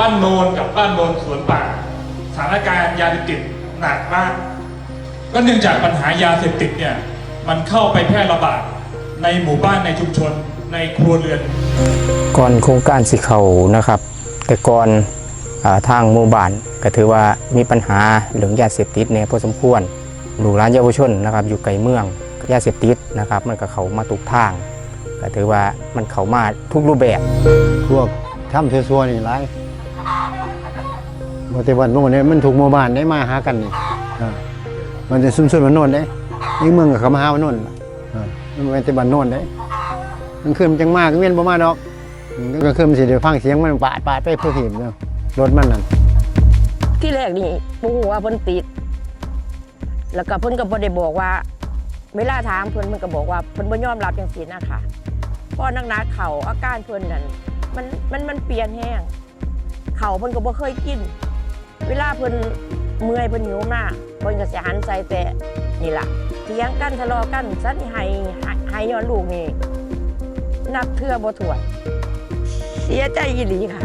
บ้านโนนกับบ้านโนนสวนป่าสถานการณ์ยาเสพติดหนักมาก ก็เนื่องจากปัญหายาเสพติดเนี่ยมันเข้าไปแพร่ระบาดในหมู่บ้านในชุมชนในครัวเรือน ก่อนโครงการสิเขานะครับ แต่ก่อนอาทางหมู่บ้านก็ถือว่ามีปัญหาเรื่องยาเสพติดเนี่ยพอสมควรลูกหลานเยาวชนนะครับ อยู่ไกลเมืองยาเสพติดนะครับ มันก็เขามาทุกทางก็ถือว่ามันเขามาทุกรูปแบบพวกทำซัวๆนี่หลาย บ่แต่วันโน่นเนี่ยมันถูกหมู่บ้านได้มาหากันนี่อ่ามันจะซุ่มๆมันโน่นได้นี่เมืองก็เขามาหาวันโน่นอ่ามันเป็นแต่บ้านโน่นได้กลางคืนมันจังมากเวียนบ่มาดอกกลางคืนมันสิได้ฟังเสียงมันปาดปาดไปเพื่อหิมเนาะรถมันนั่นที่แรกนี่บ่ฮู้ว่าเพิ่นติด แล้วก็เพิ่นก็บ่ได้บอกว่า เวลาถามเพิ่นเพิ่นก็บอกว่าเพิ่นบ่ยอมรับจังซี่นะคะเพอนักๆเข้าอาการเพิ่นนั่นมันมันมันเปลี่ยนแห้งเข้าเพิ่นก็บ่เคยกิน เวลาเพิ่นเมื่อยเพิ่นหิวมากเพิ่นก็สิหันใส่แต่นี่ล่ะเถียงกันทะเลาะกันซัดให้ให้ย้อนลูกนี่นับเทื่อบ่ถ้วนเสียใจอีหลีค่ะ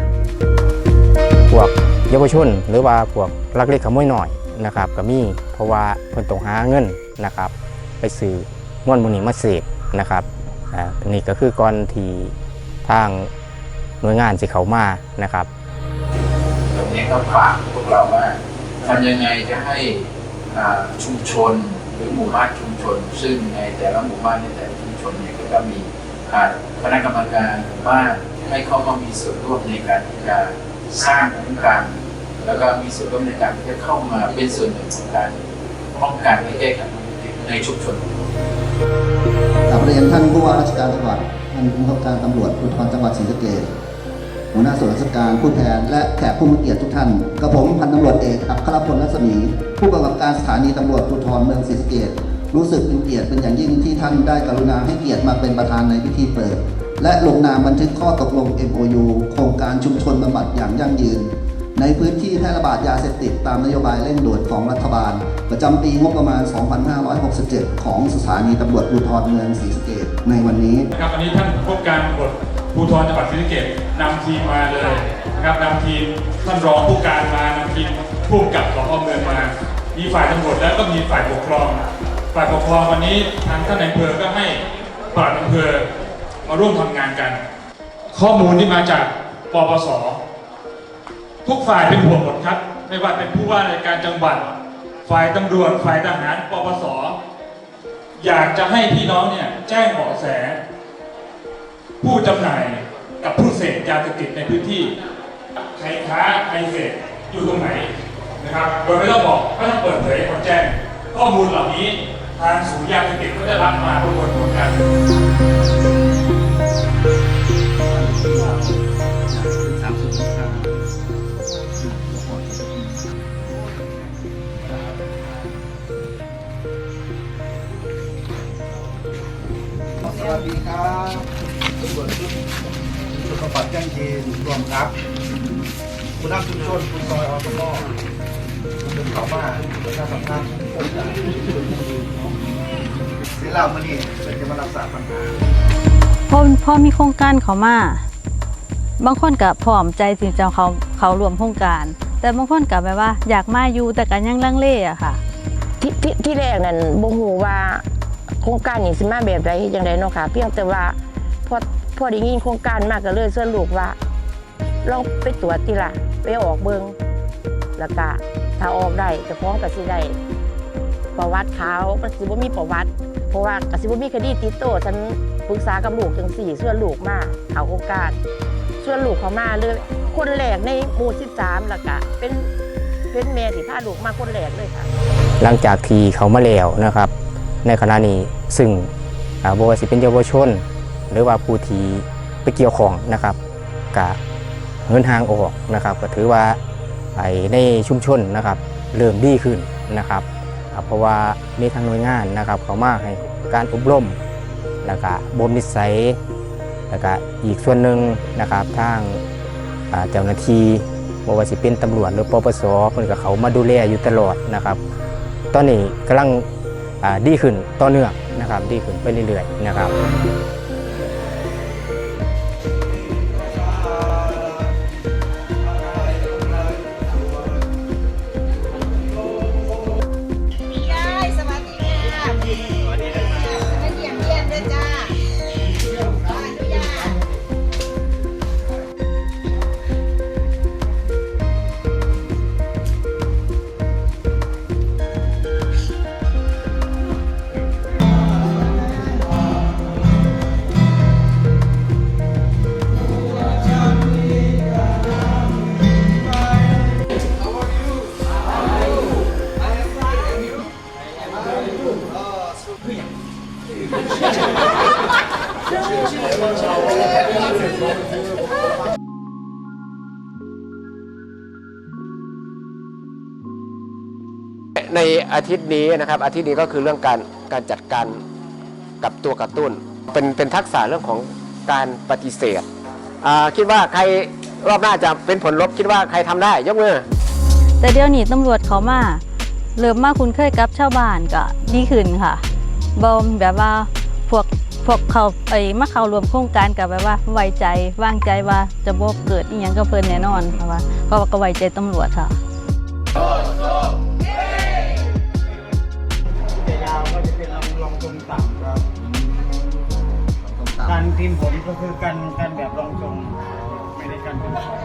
พวกเยาวชนหรือว่าพวกลักเล็กขโมยหน่อยนะครับก็มีเพราะว่าเพิ่นต้องหาเงินนะครับ ไปซื้อม้วนมูนีมาเสพนะครับอ่าตรงนี้ก็คือก่อนที่ทางหน่วยงานสิเขามานะครับ นี้ก็ฝากพวกเราว่าทำยังไงจะให้ชุมชนหรือหมู่บ้านชุมชน ซึ่งในแต่ละหมู่บ้านในแต่ละชุมชนเนี่ยก็จะมีคณะกรรมการหมู่บ้านให้เข้ามามีส่วนร่วมในการที่จะสร้างโครงการแล้วก็มีส่วนร่วมในการที่จะเข้ามาเป็นส่วนหนึ่งของการป้องกันและแก้ไขในชุมชนกลับเรียนท่านผู้ว่าราชการจังหวัดท่านผู้บังคับการตำรวจภูธรจังหวัดศรีสะเกษ หัวหน้าส่วนราชการผู้แทนและแขกผู้มีเกียรติทุกท่านกระผมพันตำรวจเอกอัครพลรัศมี ผู้กำกับการสถานีตำรวจภูธรเมืองศรีสะเกษรู้สึกเป็นเกียรติเป็นอย่างยิ่งที่ท่านได้กรุณาให้เกียรติมาเป็นประธานในพิธีเปิด และลงนามบันทึกข้อตกลง MOU โครงการชุมชนบำบัดอย่างยั่งยืน ในพื้นที่แพร่ระบาดยาเสพติดตามนโยบายเร่งด่วนของรัฐบาล ประจำปีงบประมาณ 2567 ของสถานีตำรวจภูธรเมืองศรีสะเกษในวันนี้ครับวันนี้ท่านผู้การตำรวจ ภูธรจังหวัดศรีสะเกษนำทีมมาเลยนะครับนำทีมท่านรองผู้การมานำทีมผู้กำกับสพเมืองมา มีฝ่ายตำรวจแล้วก็มีฝ่ายปกครอง ฝ่ายปกครองวันนี้ทางท่านนายอำเภอก็ให้ปลัดอำเภอมาร่วมทำงานกัน ข้อมูลที่มาจากปปสทุกฝ่ายเป็นห่วงหมดครับ ไม่ว่าเป็นผู้ว่าราชการจังหวัด ฝ่ายตำรวจ ฝ่ายทหาร ปปส อยากจะให้พี่น้องเนี่ยแจ้งเบาะแส ผู้จำหน่ายกับผู้เสพยาเสพติดในพื้นที่ใครค้าใครเสพอยู่ตรงไหนนะครับโดยไม่ต้องบอกไม่ต้องเปิดเผยให้คนแจ้ง ข้อมูลเหล่านี้ทางศูนย์ยาเสพติดก็ได้รับมาประมวลผลกัน ชุดกำปัดแจ้งทีมรวมครับคุณนำชุมชนคุณซอยอสมคุณเดินเขามาประชาสัมพันธ์โครงการศิลามณีเป็นจะมารักษาปัญหาพอพอมีโครงการเขามา บางคนกับพร้อมใจสิจะเขาเขารวมโครงการ แต่บางคนกับแบบว่า อยากมาอยู่แต่กันยังลังเลอะค่ะ ที่ที่ที่แรกนั่นบ่ฮู้ว่าโครงการนี้สิมาแบบใดเฮ็ดจังไดเนาะค่ะ เพียงแต่ว่าพอ พอได้ยินโครงการมาก็เลยเชิญลูกว่าลองไปตรวจติล่ะไปออกเบิงแล้วก็ถ้าออกได้จะฟ้องก็สิได้ประวัติเขามันสิบ่มีประวัติ เพราะว่ากสิบ่มีคดีติดโตฉันปรึกษากับลูกจังสี่ส่วนลูกมาเขาโครงการส่วนลูกเขามาเลย คนแรกในหมู่13แล้วก็เป็นเป็นแม่ที่พาลูกมาคนแรกเลยค่ะ หลังจากที่เขามาแล้วนะครับ ในขณะนี้ซึ่งอ่าบวสิเป็นเยาวชน หรือว่าผู้ที่ไปเกี่ยวข้องนะครับกะเหินทางออกนะครับ ก็ถือว่าไอ้ในชุมชนนะครับ เริ่มดีขึ้นนะครับ เพราะว่ามีทางหน่วยงานนะครับ เขามาให้การอบรมแล้วก็บ่มนิสัยแล้วก็อีกส่วนหนึ่งนะครับทางเจ้าหน้าที่บว่าสิเป็นตำรวจหรือปปสเพิ่นก็เขามาดูแลอยู่ตลอดนะครับ ตอนนี้กำลังดีขึ้นต่อเนื่องนะครับ ดีขึ้นไปเรื่อยๆนะครับ ในอาทิตย์นี้นะครับอาทิตย์นี้ก็คือเรื่องการการจัดการกับตัวกระตุ้น เป็นเป็นทักษะเรื่องของการปฏิเสธคิดว่าใครรอบหน้าจะเป็นผลลบคิดว่าใครทำได้ยกมือแต่เดี๋ยวนี้ตำรวจเขามาเริ่มมาคุ้นเคยกับชาวบ้านก็ดีขึ้นค่ะบ่แบบว่าพวกพวกเขาไอ้มาเขารวมโครงการกับแบบว่าไว้ใจวางใจว่าจะบ่เกิดอีหยังกับเพิ่นแน่นอนค่ะว่าเพราะว่าก็ไว้ใจตำรวจค่ะ ทรงต่ำครับการทีมผมก็คือการการแบบลองทรงไม่ได้การเป็นสอง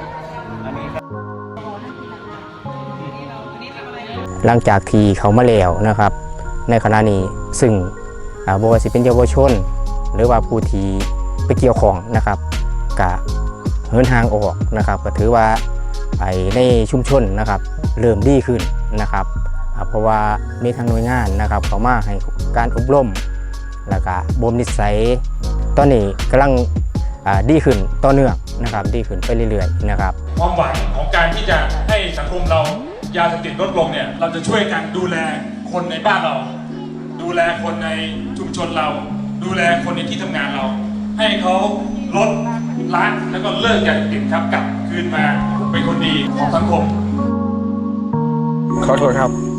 อันนี้หลังจากที่เขามาแล้วนะครับ ในขณะนี้ซึ่งอ่าบว่าสิเป็นเยาวชน หรือว่าผู้ที่ไปเกี่ยวข้องนะครับกะเหินห่างออกนะครับ ก็ถือว่าไอ้ในชุมชนนะครับ เริ่มดีขึ้นนะครับ อ่าเพราะว่ามีทางหน่วยงานนะครับเขามาให้การอบรมแล้วก็บ่มนิสัยตอนนี้กำลังอ่าดีขึ้นต่อเนื่องนะครับ ดีขึ้นไปเรื่อยๆนะครับ ความหวังของการที่จะให้สังคมเรายาเสพติดลดลงเนี่ยเราจะช่วยกันดูแลคนในบ้านเรา ดูแลคนในชุมชนเรา ดูแลคนในที่ทำงานเรา ให้เขาลดละแล้วก็เลิกยาเสพติดครับกลับคืนมาเป็นคนดีของสังคม ขอโทษครับ